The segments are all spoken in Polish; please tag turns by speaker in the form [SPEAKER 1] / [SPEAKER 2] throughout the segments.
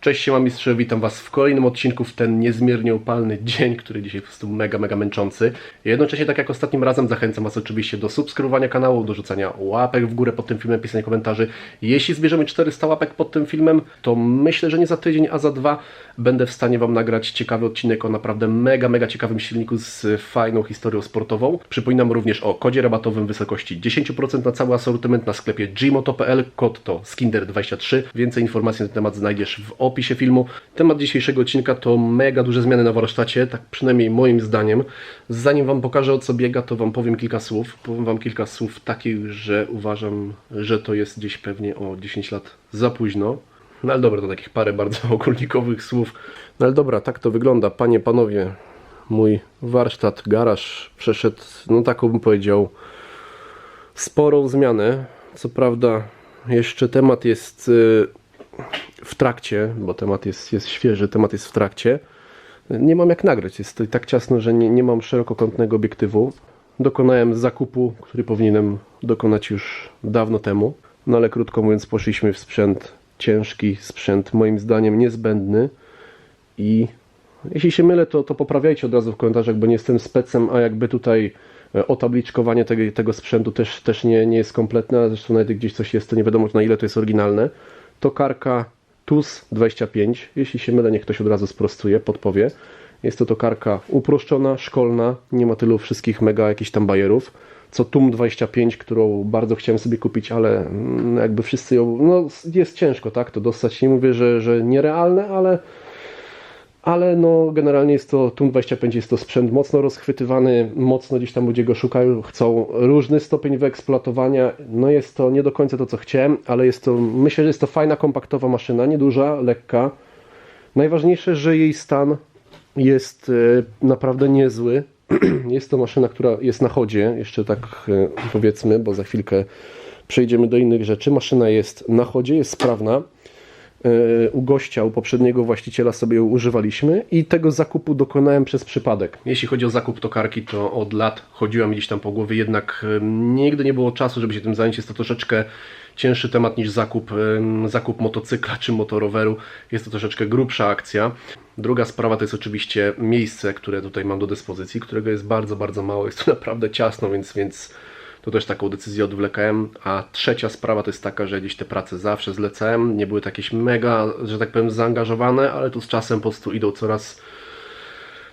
[SPEAKER 1] Cześć, siema mistrze, witam Was w kolejnym odcinku w ten niezmiernie upalny dzień, który dzisiaj po prostu mega, mega męczący. Jednocześnie, tak jak ostatnim razem, zachęcam Was oczywiście do subskrybowania kanału, do rzucania łapek w górę pod tym filmem, pisania komentarzy. Jeśli zbierzemy 400 łapek pod tym filmem, to myślę, że nie za tydzień, a za dwa będę w stanie Wam nagrać ciekawy odcinek o naprawdę mega, mega ciekawym silniku z fajną historią sportową. Przypominam również o kodzie rabatowym wysokości 10% na cały asortyment na sklepie gmoto.pl, kod to skinder23. Więcej informacji na ten temat znajdziesz w opisie filmu. Temat dzisiejszego odcinka to mega duże zmiany na warsztacie, tak przynajmniej moim zdaniem. Zanim Wam pokażę o co biega, to Wam powiem kilka słów. Powiem Wam kilka słów takich, że uważam, że to jest gdzieś pewnie o 10 lat za późno. No ale dobra, to takich parę bardzo ogólnikowych słów. No ale dobra, tak to wygląda. Panie, panowie, mój warsztat, garaż przeszedł, no taką bym powiedział, sporą zmianę. Co prawda, jeszcze temat jest y, w trakcie, bo temat jest, jest świeży, temat jest w trakcie. Nie mam jak nagrać, jest tak ciasno, że nie, nie mam szerokokątnego obiektywu. Dokonałem zakupu, który powinienem dokonać już dawno temu, no ale krótko mówiąc poszliśmy w sprzęt ciężki, sprzęt moim zdaniem niezbędny i jeśli się mylę, to, to poprawiajcie od razu w komentarzach, bo nie jestem specem, a jakby tutaj e, otabliczkowanie tego, tego sprzętu też, też nie, nie jest kompletne, a zresztą nawet gdzieś coś jest, to nie wiadomo na ile to jest oryginalne. Tokarka TUS25. Jeśli się mylę, niech ktoś od razu sprostuje, podpowie. Jest to tokarka uproszczona, szkolna, nie ma tylu wszystkich mega jakichś tam bajerów. Co TUM25, którą bardzo chciałem sobie kupić, ale mm, jakby wszyscy ją. No, jest ciężko, tak? To dostać. Nie mówię, że, że nierealne, ale ale no generalnie jest to TUM 25 jest to sprzęt mocno rozchwytywany, mocno gdzieś tam ludzie go szukają, chcą różny stopień wyeksploatowania. No jest to nie do końca to co chciałem, ale jest to myślę, że jest to fajna kompaktowa maszyna, nieduża, lekka. Najważniejsze, że jej stan jest e, naprawdę niezły. Jest to maszyna, która jest na chodzie, jeszcze tak e, powiedzmy, bo za chwilkę przejdziemy do innych rzeczy. Maszyna jest na chodzie, jest sprawna. E, u gościa, u poprzedniego właściciela sobie ją używaliśmy i tego zakupu dokonałem przez przypadek. Jeśli chodzi o zakup tokarki, to od lat chodziłem gdzieś tam po głowie, jednak nigdy nie było czasu, żeby się tym zająć. Jest to troszeczkę cięższy temat niż zakup, zakup motocykla czy motoroweru. Jest to troszeczkę grubsza akcja. Druga sprawa to jest oczywiście miejsce, które tutaj mam do dyspozycji, którego jest bardzo, bardzo mało. Jest tu naprawdę ciasno, więc, więc to też taką decyzję odwlekałem. A trzecia sprawa to jest taka, że gdzieś te prace zawsze zlecałem. Nie były jakieś mega, że tak powiem, zaangażowane, ale tu z czasem po prostu idą coraz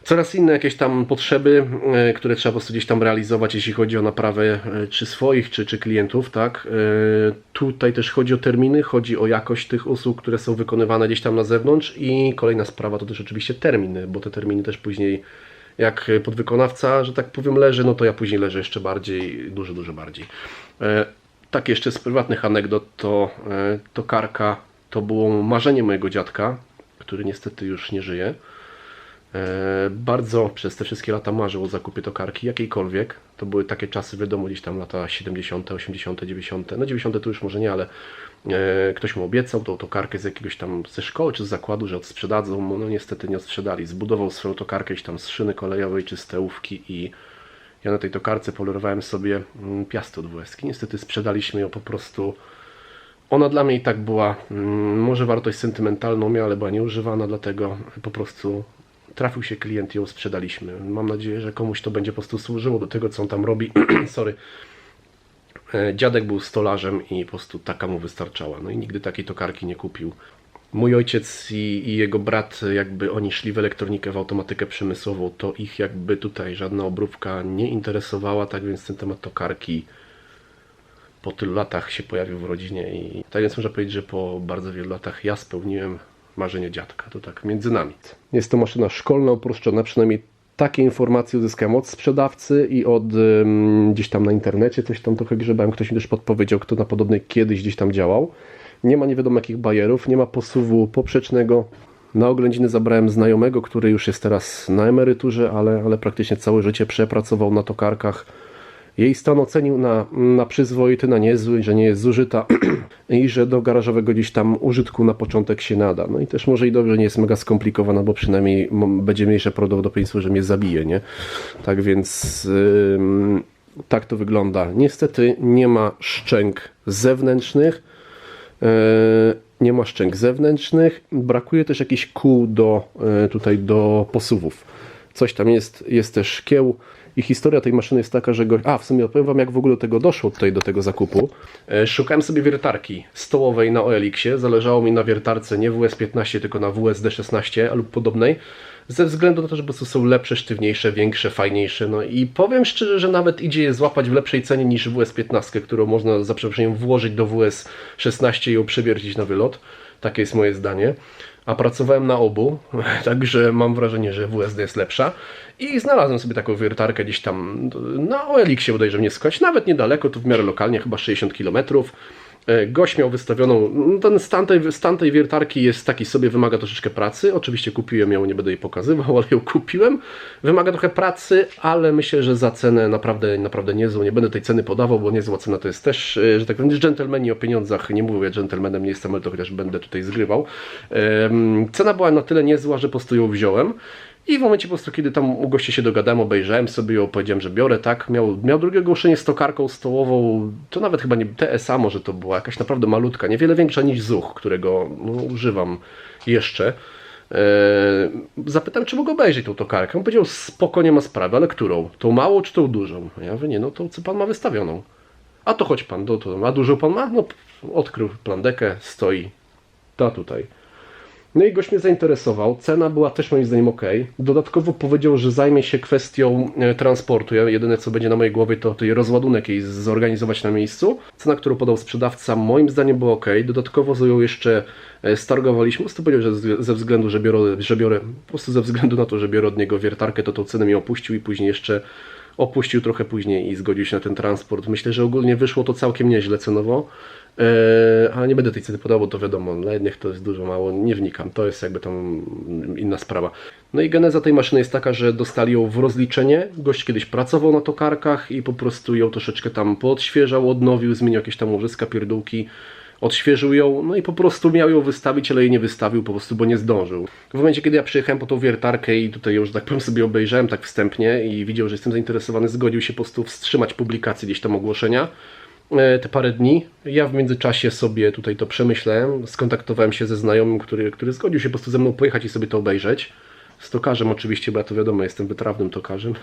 [SPEAKER 1] coraz inne jakieś tam potrzeby, e, które trzeba po prostu gdzieś tam realizować, jeśli chodzi o naprawę e, czy swoich, czy, czy klientów, tak. E, tutaj też chodzi o terminy, chodzi o jakość tych usług, które są wykonywane gdzieś tam na zewnątrz i kolejna sprawa to też oczywiście terminy, bo te terminy też później jak podwykonawca, że tak powiem, leży, no to ja później leżę jeszcze bardziej, dużo, dużo bardziej. E, tak jeszcze z prywatnych anegdot, to, e, to karka to było marzenie mojego dziadka, który niestety już nie żyje. E, bardzo przez te wszystkie lata marzył o zakupie tokarki, jakiejkolwiek. To były takie czasy, wiadomo, gdzieś tam lata 70., 80., 90. No 90. to już może nie, ale e, ktoś mu obiecał tą tokarkę z jakiegoś tam ze szkoły czy z zakładu, że odsprzedadzą. No niestety nie odsprzedali. Zbudował swoją tokarkę gdzieś tam z szyny kolejowej czy z tełówki i ja na tej tokarce polerowałem sobie mm, piasty od WSK. Niestety sprzedaliśmy ją po prostu ona dla mnie i tak była, mm, może wartość sentymentalną miała, ale była nieużywana, dlatego po prostu trafił się klient i ją sprzedaliśmy. Mam nadzieję, że komuś to będzie po prostu służyło do tego, co on tam robi. Sorry. E, dziadek był stolarzem i po prostu taka mu wystarczała. No i nigdy takiej tokarki nie kupił. Mój ojciec i, i, jego brat, jakby oni szli w elektronikę, w automatykę przemysłową, to ich jakby tutaj żadna obrówka nie interesowała, tak więc ten temat tokarki po tylu latach się pojawił w rodzinie i tak więc można powiedzieć, że po bardzo wielu latach ja spełniłem marzenie dziadka. To tak między nami. Jest to maszyna szkolna, uproszczona, przynajmniej takie informacje uzyskałem od sprzedawcy i od gdzieś tam na internecie, coś tam trochę grzebałem, ktoś mi też podpowiedział, kto na podobnej kiedyś gdzieś tam działał. Nie ma nie wiadomo jakich bajerów, nie ma posuwu poprzecznego. Na oględziny zabrałem znajomego, który już jest teraz na emeryturze, ale, ale praktycznie całe życie przepracował na tokarkach jej stan ocenił na, na przyzwoity, na niezły, że nie jest zużyta i że do garażowego gdzieś tam użytku na początek się nada. No i też może i dobrze nie jest mega skomplikowana, bo przynajmniej będzie mniejsze prawdopodobieństwo, że mnie zabije, nie? Tak więc yy, tak to wygląda. Niestety nie ma szczęk zewnętrznych. Yy, nie ma szczęk zewnętrznych, brakuje też jakichś kół do, e, tutaj do posuwów. Coś tam jest, jest też szkieł i historia tej maszyny jest taka, że go... A, w sumie opowiem wam jak w ogóle do tego doszło tutaj, do tego zakupu. E, Szukałem sobie wiertarki stołowej na OLX-ie, zależało mi na wiertarce nie WS-15, tylko na WSD-16 lub podobnej, ze względu na to, że po prostu są lepsze, sztywniejsze, większe, fajniejsze. No i powiem szczerze, że nawet idzie je złapać w lepszej cenie niż WS-15, którą można za przeproszeniem włożyć do WS-16 i ją przewiercić na wylot. Takie jest moje zdanie. A pracowałem na obu, także mam wrażenie, że WSD jest lepsza. I znalazłem sobie taką wiertarkę gdzieś tam na OLX-ie bodajże mnie skać, nawet niedaleko, tu w miarę lokalnie, chyba 60 km. E, Gość miał wystawioną, no, ten stan tej, stan tej wiertarki jest taki sobie, wymaga troszeczkę pracy. Oczywiście kupiłem ją, nie będę jej pokazywał, ale ją kupiłem. Wymaga trochę pracy, ale myślę, że za cenę naprawdę, naprawdę niezłą. Nie będę tej ceny podawał, bo niezła cena to jest też, e, że tak powiem, dżentelmeni o pieniądzach. Nie mówię, dżentelmenem nie jestem, ale to chociaż będę tutaj zgrywał. Cena była na tyle niezła, że po prostu ją wziąłem. I w momencie po prostu, kiedy tam u gości się dogadałem, obejrzałem sobie ją, powiedziałem, że biorę, tak. Miał, miał drugie ogłoszenie z tokarką stołową, to nawet chyba nie TSA może to była, jakaś naprawdę malutka, niewiele większa niż ZUCH, którego no, używam jeszcze. Eee, zapytam, czy mogę obejrzeć tą tokarkę. On powiedział, spoko, nie ma sprawy, ale którą? Tą małą czy tą dużą? Ja mówię, nie, no to co pan ma wystawioną. A to chodź pan, do, to, a dużą pan ma? No, odkrył plandekę, stoi. Ta tutaj. No i gość mnie zainteresował. Cena była też moim zdaniem ok. Dodatkowo powiedział, że zajmie się kwestią e, transportu. Ja jedyne co będzie na mojej głowie to tutaj rozładunek jej zorganizować na miejscu. Cena, którą podał sprzedawca moim zdaniem była ok. Dodatkowo z ją jeszcze e, stargowaliśmy. Po prostu powiedział, że ze względu, że biorę, że biorę, po prostu ze względu na to, że biorę od niego wiertarkę, to tą cenę mi opuścił i później jeszcze opuścił trochę później i zgodził się na ten transport. Myślę, że ogólnie wyszło to całkiem nieźle cenowo. Eee, ale nie będę tej ceny podawał, to wiadomo, dla jednych to jest dużo mało, nie wnikam, to jest jakby tam inna sprawa. No i geneza tej maszyny jest taka, że dostali ją w rozliczenie, gość kiedyś pracował na tokarkach i po prostu ją troszeczkę tam poodświeżał, odnowił, zmienił jakieś tam łożyska, pierdółki, odświeżył ją, no i po prostu miał ją wystawić, ale jej nie wystawił po prostu, bo nie zdążył. W momencie, kiedy ja przyjechałem po tą wiertarkę i tutaj już, tak powiem, sobie obejrzałem tak wstępnie i widział, że jestem zainteresowany, zgodził się po prostu wstrzymać publikację gdzieś tam ogłoszenia e, te parę dni. Ja w międzyczasie sobie tutaj to przemyślałem, skontaktowałem się ze znajomym, który, który zgodził się po prostu ze mną pojechać i sobie to obejrzeć. Z tokarzem oczywiście, bo ja to wiadomo, jestem wytrawnym tokarzem.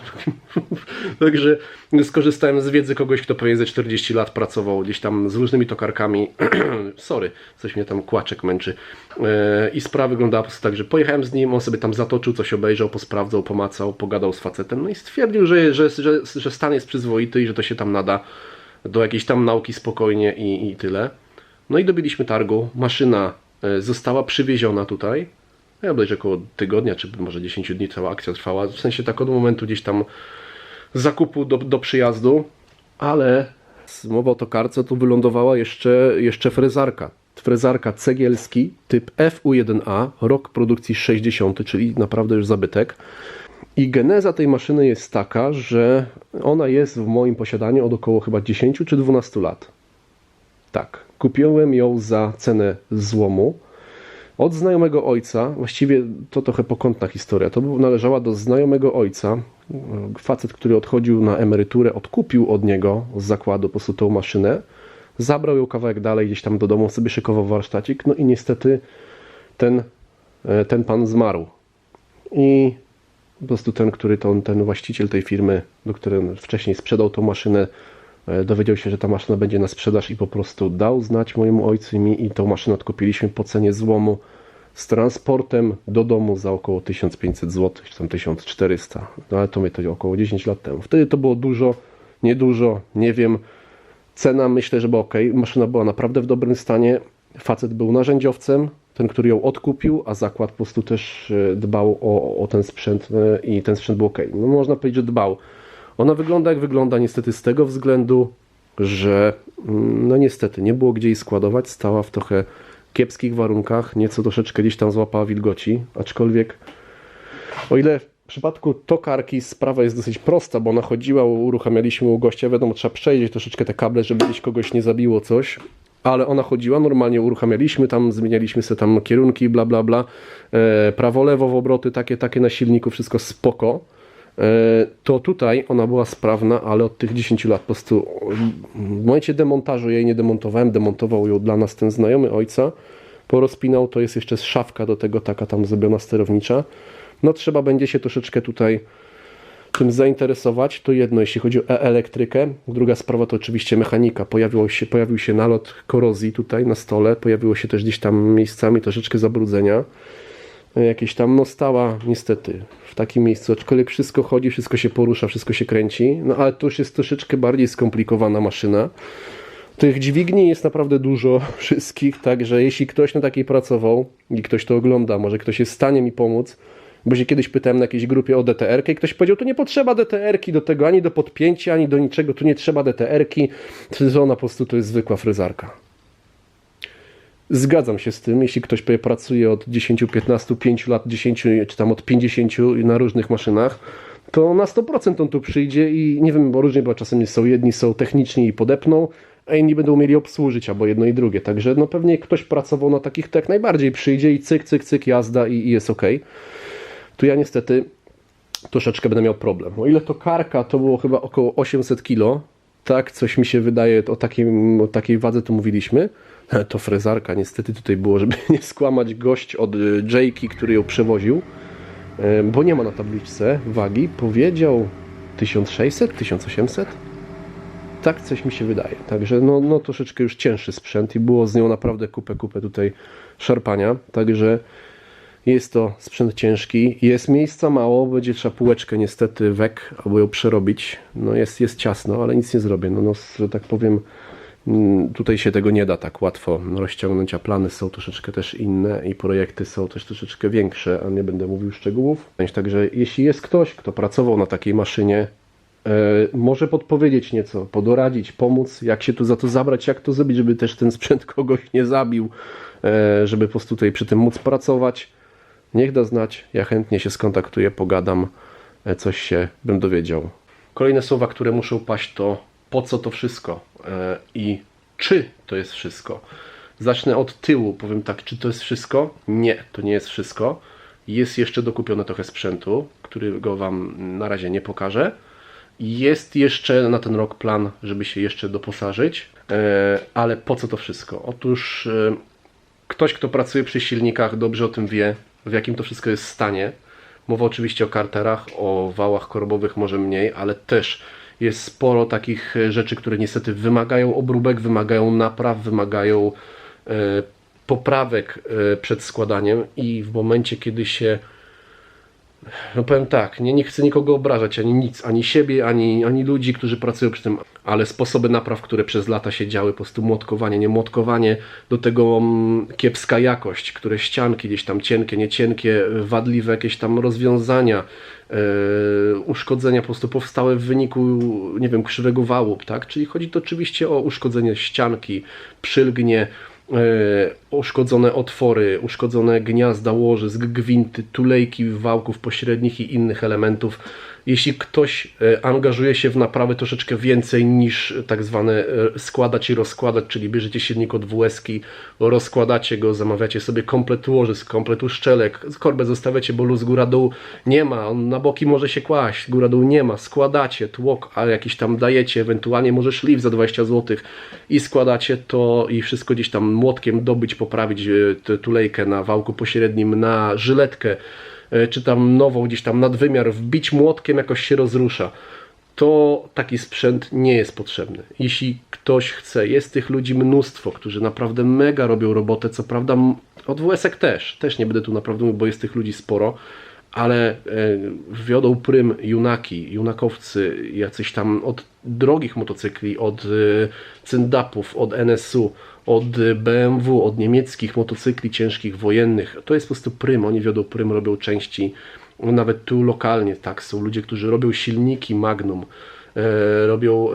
[SPEAKER 1] Także skorzystałem z wiedzy kogoś, kto pewnie ze 40 lat pracował gdzieś tam z różnymi tokarkami. Sorry, coś mnie tam kłaczek męczy. E, I sprawa wyglądała po prostu tak, że pojechałem z nim, on sobie tam zatoczył, coś obejrzał, posprawdzał, pomacał, pogadał z facetem, no i stwierdził, że, że, że, że stan jest przyzwoity i że to się tam nada do jakiejś tam nauki spokojnie i, i tyle. No i dobiliśmy targu. Maszyna e, została przywieziona tutaj. Ja bodajże około tygodnia, czy może 10 dni cała akcja trwała. W sensie tak od momentu gdzieś tam zakupu do, do przyjazdu. Ale z mowa o tokarce tu wylądowała jeszcze, jeszcze frezarka. Frezarka cegielski typ FU1A, rok produkcji 60, czyli naprawdę już zabytek. I geneza tej maszyny jest taka, że ona jest w moim posiadaniu od około chyba 10 czy 12 lat. Tak, kupiłem ją za cenę złomu od znajomego ojca. Właściwie to trochę pokątna historia. To należała do znajomego ojca. Facet, który odchodził na emeryturę, odkupił od niego z zakładu po prostu tą maszynę. Zabrał ją kawałek dalej, gdzieś tam do domu, sobie szykował warsztacik. No i niestety ten, e, ten pan zmarł. I po prostu ten, który to, ten właściciel tej firmy, do której wcześniej sprzedał tą maszynę, e, dowiedział się, że ta maszyna będzie na sprzedaż i po prostu dał znać mojemu ojcu i mi i tą maszynę odkupiliśmy po cenie złomu z transportem do domu za około 1500 zł, czy tam 1400, no ale to mnie to około 10 lat temu. Wtedy to było dużo, niedużo, nie wiem. Cena myślę, że była ok. Maszyna była naprawdę w dobrym stanie. Facet był narzędziowcem, ten, który ją odkupił, a zakład po prostu też e, dbał o, o ten sprzęt e, i ten sprzęt był ok. No można powiedzieć, że dbał. Ona wygląda jak wygląda niestety z tego względu, że mm, no niestety nie było gdzie jej składować, stała w trochę kiepskich warunkach, nieco troszeczkę gdzieś tam złapała wilgoci, aczkolwiek o ile w przypadku tokarki sprawa jest dosyć prosta, bo ona chodziła, uruchamialiśmy u gościa, wiadomo, trzeba przejrzeć troszeczkę te kable, żeby gdzieś kogoś nie zabiło coś, ale ona chodziła, normalnie uruchamialiśmy tam, zmienialiśmy sobie tam kierunki, bla bla bla, e, prawo, lewo w obroty, takie, takie na silniku, wszystko spoko. E, to tutaj ona była sprawna, ale od tych 10 lat po prostu w momencie demontażu jej nie demontowałem, demontował ją dla nas ten znajomy ojca. porozpinał, to jest jeszcze szafka do tego taka tam zrobiona sterownicza. No trzeba będzie się troszeczkę tutaj tym zainteresować. To jedno, jeśli chodzi o elektrykę. Druga sprawa to oczywiście mechanika. Pojawiło się, pojawił się nalot korozji tutaj na stole. Pojawiło się też gdzieś tam miejscami troszeczkę zabrudzenia. E, Jakieś tam, no stała niestety w takim miejscu, aczkolwiek wszystko chodzi, wszystko się porusza, wszystko się kręci. No ale to już jest troszeczkę bardziej skomplikowana maszyna. Tych dźwigni jest naprawdę dużo wszystkich, także jeśli ktoś na takiej pracował i ktoś to ogląda, może ktoś jest w stanie mi pomóc, bo się kiedyś pytałem na jakiejś grupie o DTR-kę i ktoś powiedział, tu nie potrzeba DTR-ki do tego, ani do podpięcia, ani do niczego, tu nie trzeba DTR-ki, ona po prostu to jest zwykła frezarka. Zgadzam się z tym, jeśli ktoś pracuje od 10, 15, 5 lat, 10 czy tam od 50 na różnych maszynach, to na 100% on tu przyjdzie i nie wiem, bo różnie, bo czasem są jedni są techniczni i podepną, a inni będą mieli obsłużyć albo jedno i drugie. Także no pewnie ktoś pracował na takich, to jak najbardziej przyjdzie i cyk, cyk, cyk, jazda i, i jest ok. Tu ja niestety troszeczkę będę miał problem. O ile to karka to było chyba około 800 kg, tak, coś mi się wydaje, o, takim, o takiej wadze tu mówiliśmy, to frezarka niestety tutaj było, żeby nie skłamać gość od y, Jakey, który ją przewoził, y, bo nie ma na tabliczce wagi, powiedział 1600, 1800? Tak coś mi się wydaje. Także no, no troszeczkę już cięższy sprzęt i było z nią naprawdę kupę, kupę tutaj szarpania. Także jest to sprzęt ciężki. Jest miejsca mało, będzie trzeba półeczkę niestety wek albo ją przerobić. No jest, jest ciasno, ale nic nie zrobię. No, no że tak powiem, mm, tutaj się tego nie da tak łatwo rozciągnąć, a plany są troszeczkę też inne i projekty są też troszeczkę większe, a nie będę mówił szczegółów. Także jeśli jest ktoś, kto pracował na takiej maszynie, e, może podpowiedzieć nieco, podoradzić, pomóc, jak się tu za to zabrać, jak to zrobić, żeby też ten sprzęt kogoś nie zabił, e, żeby po prostu tutaj przy tym móc pracować. Niech da znać, ja chętnie się skontaktuję, pogadam, e, coś się bym dowiedział. Kolejne słowa, które muszą paść to po co to wszystko e, i czy to jest wszystko. Zacznę od tyłu, powiem tak, czy to jest wszystko? Nie, to nie jest wszystko. Jest jeszcze dokupione trochę sprzętu, którego Wam na razie nie pokażę. Jest jeszcze na ten rok plan, żeby się jeszcze doposażyć, e, ale po co to wszystko? Otóż ktoś, kto pracuje przy silnikach, dobrze o tym wie, w jakim to wszystko jest stanie. Mowa oczywiście o karterach, o wałach korobowych może mniej, ale też jest sporo takich e, rzeczy, które niestety wymagają obróbek, wymagają napraw, wymagają e, poprawek e, przed składaniem i w momencie, kiedy się no powiem tak, nie, nie chcę nikogo obrażać, ani nic, ani siebie, ani, ani ludzi, którzy pracują przy tym, ale sposoby napraw, które przez lata się działy, po prostu młotkowanie, nie młotkowanie, do tego mm, kiepska jakość, które ścianki gdzieś tam cienkie, nie cienkie, wadliwe jakieś tam rozwiązania, e, uszkodzenia po prostu powstałe w wyniku, nie wiem, krzywego wału, tak? Czyli chodzi to oczywiście o uszkodzenie ścianki, przylgnie, uszkodzone otwory, uszkodzone gniazda łożysk, gwinty, tulejki wałków pośrednich i innych elementów. Jeśli ktoś e, angażuje się w naprawy troszeczkę więcej niż tak zwane e, składać i rozkładać, czyli bierzecie silnik od WSK, rozkładacie go, zamawiacie sobie komplet łożysk, komplet uszczelek, korbę zostawiacie, bo luz góra-dół nie ma, on na boki może się kłaść, góra-dół nie ma, składacie tłok, a jakiś tam dajecie, ewentualnie może szlif za 20 zł i składacie to i wszystko gdzieś tam młotkiem dobyć, poprawić e, tulejkę na wałku pośrednim, na żyletkę, e, czy tam nową gdzieś tam nadwymiar, wbić młotkiem jakoś się rozrusza. To taki sprzęt nie jest potrzebny. Jeśli ktoś chce, jest tych ludzi mnóstwo, którzy naprawdę mega robią robotę, co prawda od WSek też, też nie będę tu naprawdę mówił, bo jest tych ludzi sporo, ale e, wiodą prym junaki, junakowcy, jacyś tam od drogich motocykli, od e, cyndapów, od NSU, od e, BMW, od niemieckich motocykli ciężkich, wojennych. To jest po prostu prym, oni wiodą prym, robią części, nawet tu lokalnie, tak, są. Ludzie, którzy robią silniki Magnum, robią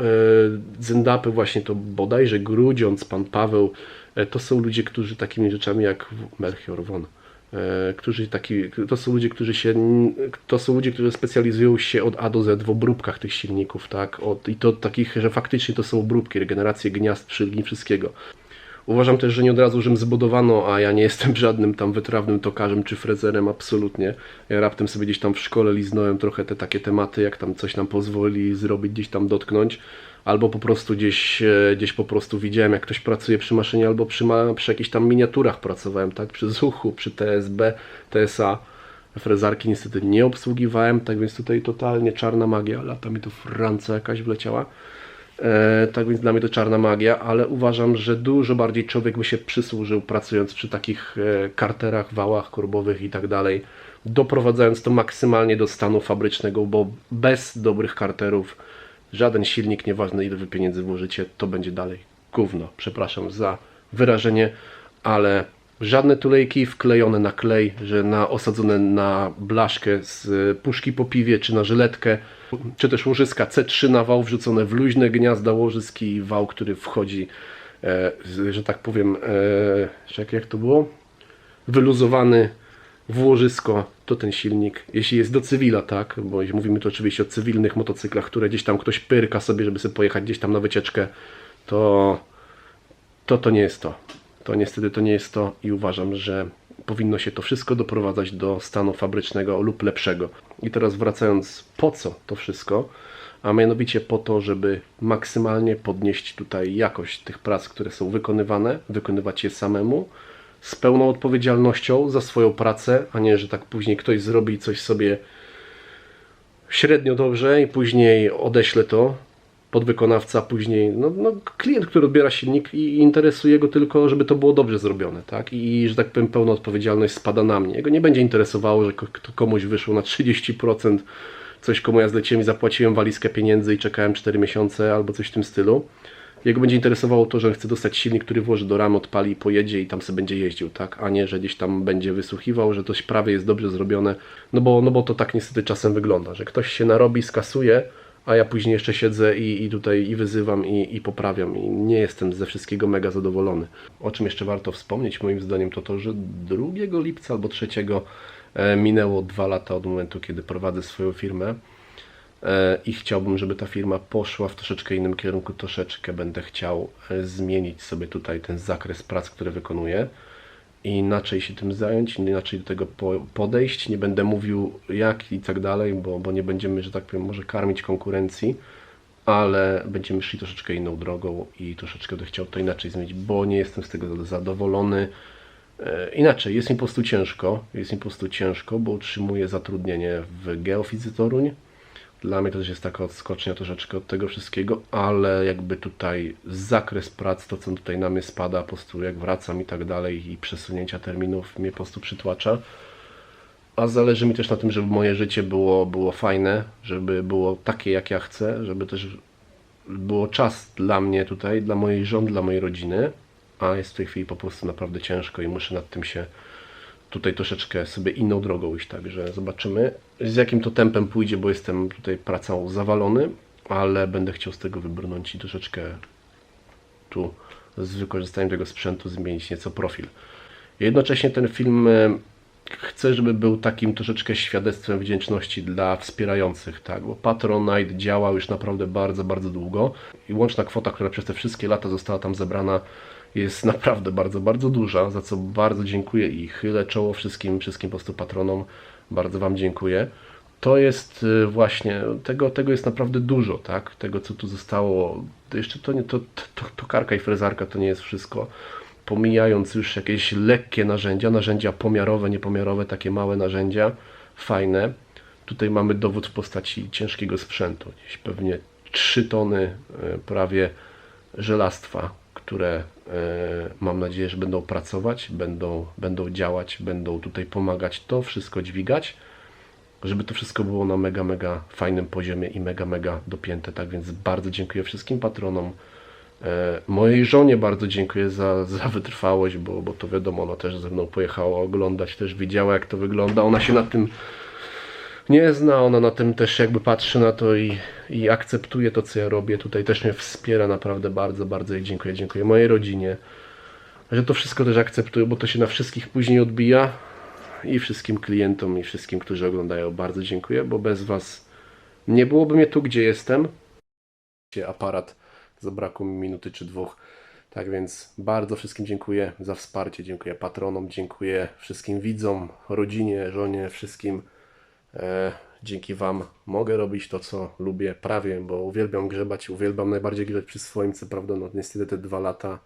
[SPEAKER 1] cyndapy właśnie, to bodajże Grudziądz, pan Paweł, to są ludzie, którzy takimi rzeczami jak Melchior Won, którzy taki, to są ludzie, którzy się, to są ludzie, którzy specjalizują się od A do Z w obróbkach tych silników, tak, od, i to takich, że faktycznie to są obróbki, regeneracje gniazd, przylgni, wszystkiego. Uważam też, że nie od razu Rzym zbudowano, a ja nie jestem żadnym tam wytrawnym tokarzem czy frezerem, absolutnie. Ja raptem sobie gdzieś tam w szkole liznąłem trochę te takie tematy, jak tam coś nam pozwoli zrobić, gdzieś tam dotknąć, albo po prostu gdzieś, e, gdzieś po prostu widziałem, jak ktoś pracuje przy maszynie, albo przy, ma, przy jakichś tam miniaturach pracowałem, tak, przy Zuchu, przy TSB, TSA. Frezarki niestety nie obsługiwałem, tak więc tutaj totalnie czarna magia, lata mi tu franca jakaś wleciała. E, tak więc dla mnie to czarna magia, ale uważam, że dużo bardziej człowiek by się przysłużył pracując przy takich e, karterach, wałach korbowych i tak dalej, doprowadzając to maksymalnie do stanu fabrycznego, bo bez dobrych karterów żaden silnik, nieważne ile wy pieniędzy włożycie, to będzie dalej gówno. Przepraszam za wyrażenie, ale żadne tulejki wklejone na klej, że na osadzone na blaszkę z puszki po piwie, czy na żyletkę, czy też łożyska C3 na wał wrzucone w luźne gniazda łożyski i wał, który wchodzi, e, że tak powiem, e, jak, to było? Wyluzowany w łożysko, to ten silnik, jeśli jest do cywila, tak, bo mówimy tu oczywiście o cywilnych motocyklach, które gdzieś tam ktoś pyrka sobie, żeby sobie pojechać gdzieś tam na wycieczkę, to to to nie jest to. To niestety to nie jest to i uważam, że powinno się to wszystko doprowadzać do stanu fabrycznego lub lepszego. I teraz wracając, po co to wszystko? A mianowicie po to, żeby maksymalnie podnieść tutaj jakość tych prac, które są wykonywane, wykonywać je samemu, z pełną odpowiedzialnością za swoją pracę, a nie, że tak później ktoś zrobi coś sobie średnio dobrze i później odeślę to podwykonawca, później no, no, klient, który odbiera silnik i interesuje go tylko, żeby to było dobrze zrobione, tak? I że tak powiem, pełna odpowiedzialność spada na mnie. Jego nie będzie interesowało, że komuś wyszło na 30%, coś komu ja zleciłem i zapłaciłem walizkę pieniędzy i czekałem 4 miesiące albo coś w tym stylu. Jego będzie interesowało to, że chce dostać silnik, który włoży do ramy, odpali, pojedzie i tam sobie będzie jeździł, tak? A nie, że gdzieś tam będzie wysłuchiwał, że to prawie jest dobrze zrobione. No bo, no bo to tak niestety czasem wygląda, że ktoś się narobi, skasuje, a ja później jeszcze siedzę i, i tutaj i wyzywam i, i poprawiam. I nie jestem ze wszystkiego mega zadowolony. O czym jeszcze warto wspomnieć moim zdaniem to to, że 2 lipca albo 3 e, minęło dwa lata od momentu, kiedy prowadzę swoją firmę e, i chciałbym, żeby ta firma poszła w troszeczkę innym kierunku, troszeczkę będę chciał e, zmienić sobie tutaj ten zakres prac, które wykonuję inaczej się tym zająć, inaczej do tego po- podejść. Nie będę mówił jak i tak dalej, bo, bo nie będziemy, że tak powiem, może karmić konkurencji, ale będziemy szli troszeczkę inną drogą i troszeczkę będę chciał to inaczej zmienić, bo nie jestem z tego zadowolony. E, Inaczej, jest mi po prostu ciężko, jest mi po prostu ciężko, bo utrzymuję zatrudnienie w Geofizy Toruń. Dla mnie to też jest taka odskocznia troszeczkę od tego wszystkiego, ale jakby tutaj zakres prac, to co tutaj na mnie spada, po prostu jak wracam i tak dalej i przesunięcia terminów mnie po prostu przytłacza. A zależy mi też na tym, żeby moje życie było, było fajne, żeby było takie jak ja chcę, żeby też było czas dla mnie tutaj, dla mojej żony, dla mojej rodziny, a jest w tej chwili po prostu naprawdę ciężko i muszę nad tym się tutaj troszeczkę sobie inną drogą iść, także zobaczymy z jakim to tempem pójdzie, bo jestem tutaj pracą zawalony, ale będę chciał z tego wybrnąć i troszeczkę tu z wykorzystaniem tego sprzętu zmienić nieco profil. Jednocześnie ten film e, chcę, żeby był takim troszeczkę świadectwem wdzięczności dla wspierających, tak? Bo Patronite działa już naprawdę bardzo, bardzo długo i łączna kwota, która przez te wszystkie lata została tam zebrana jest naprawdę bardzo, bardzo duża, za co bardzo dziękuję i chylę czoło wszystkim, wszystkim po prostu patronom. Bardzo Wam dziękuję. To jest y, właśnie, tego, tego jest naprawdę dużo, tak? Tego, co tu zostało. Jeszcze to nie, to, to, to karka i frezarka to nie jest wszystko. Pomijając już jakieś lekkie narzędzia, narzędzia pomiarowe, niepomiarowe, takie małe narzędzia, fajne. Tutaj mamy dowód w postaci ciężkiego sprzętu. Gdzieś pewnie 3 tony y, prawie żelastwa, które e, mam nadzieję, że będą pracować, będą, będą działać, będą tutaj pomagać to wszystko dźwigać, żeby to wszystko było na mega, mega fajnym poziomie i mega, mega dopięte. Tak więc bardzo dziękuję wszystkim patronom. E, Mojej żonie bardzo dziękuję za, za wytrwałość, bo, bo to wiadomo, ona też ze mną pojechała oglądać, też widziała jak to wygląda. Ona się na tym nie zna, ona na tym też jakby patrzy na to i, i akceptuje to, co ja robię. Tutaj też mnie wspiera naprawdę bardzo, bardzo i dziękuję. Dziękuję mojej rodzinie, że to wszystko też akceptuję, bo to się na wszystkich później odbija i wszystkim klientom i wszystkim, którzy oglądają. Bardzo dziękuję, bo bez Was nie byłoby mnie tu, gdzie jestem. Aparat zabrakło mi minuty czy dwóch. Tak więc bardzo wszystkim dziękuję za wsparcie, dziękuję patronom, dziękuję wszystkim widzom, rodzinie, żonie, wszystkim. E, dzięki Wam mogę robić to, co lubię prawie, bo uwielbiam grzebać, uwielbiam najbardziej grzebać przy swoim, co prawda, no niestety te dwa lata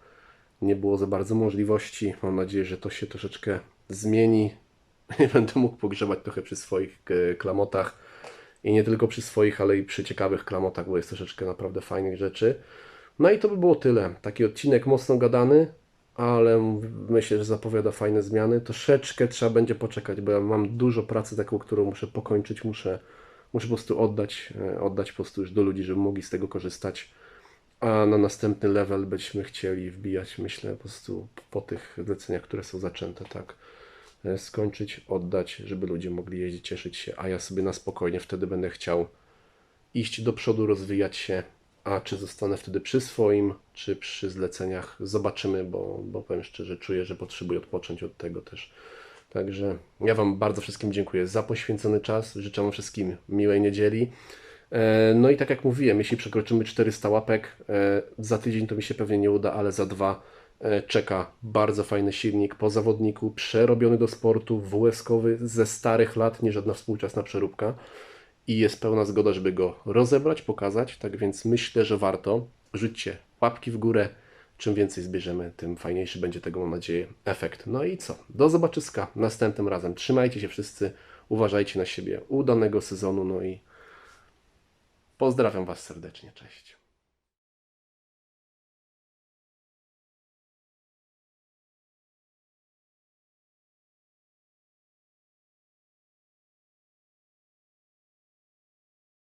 [SPEAKER 1] nie było za bardzo możliwości. Mam nadzieję, że to się troszeczkę zmieni. Nie będę mógł pogrzebać trochę przy swoich e, klamotach i nie tylko przy swoich, ale i przy ciekawych klamotach, bo jest troszeczkę naprawdę fajnych rzeczy. No i to by było tyle. Taki odcinek mocno gadany, ale myślę, że zapowiada fajne zmiany. Troszeczkę trzeba będzie poczekać, bo ja mam dużo pracy taką, którą muszę pokończyć, muszę, muszę po prostu oddać, e, oddać po prostu już do ludzi, żeby mogli z tego korzystać. A na następny level byśmy chcieli wbijać, myślę, po prostu po tych zleceniach, które są zaczęte, tak. e, Skończyć, oddać, żeby ludzie mogli jeździć, cieszyć się, a ja sobie na spokojnie wtedy będę chciał iść do przodu, rozwijać się, a czy zostanę wtedy przy swoim, czy przy zleceniach, zobaczymy, bo, bo powiem szczerze, czuję, że potrzebuję odpocząć od tego też. Także ja Wam bardzo wszystkim dziękuję za poświęcony czas, życzę Wam wszystkim miłej niedzieli. E, No i tak jak mówiłem, jeśli przekroczymy 400 łapek, e, za tydzień to mi się pewnie nie uda, ale za dwa e, czeka bardzo fajny silnik po zawodniku, przerobiony do sportu, WS-kowy ze starych lat, nie żadna współczesna przeróbka i jest pełna zgoda, żeby go rozebrać, pokazać. Tak więc myślę, że warto. Rzućcie łapki w górę. Czym więcej zbierzemy, tym fajniejszy będzie tego, mam nadzieję, efekt. No i co? Do zobaczyska następnym razem. Trzymajcie się wszyscy, uważajcie na siebie. Udanego sezonu, no i pozdrawiam Was serdecznie. Cześć.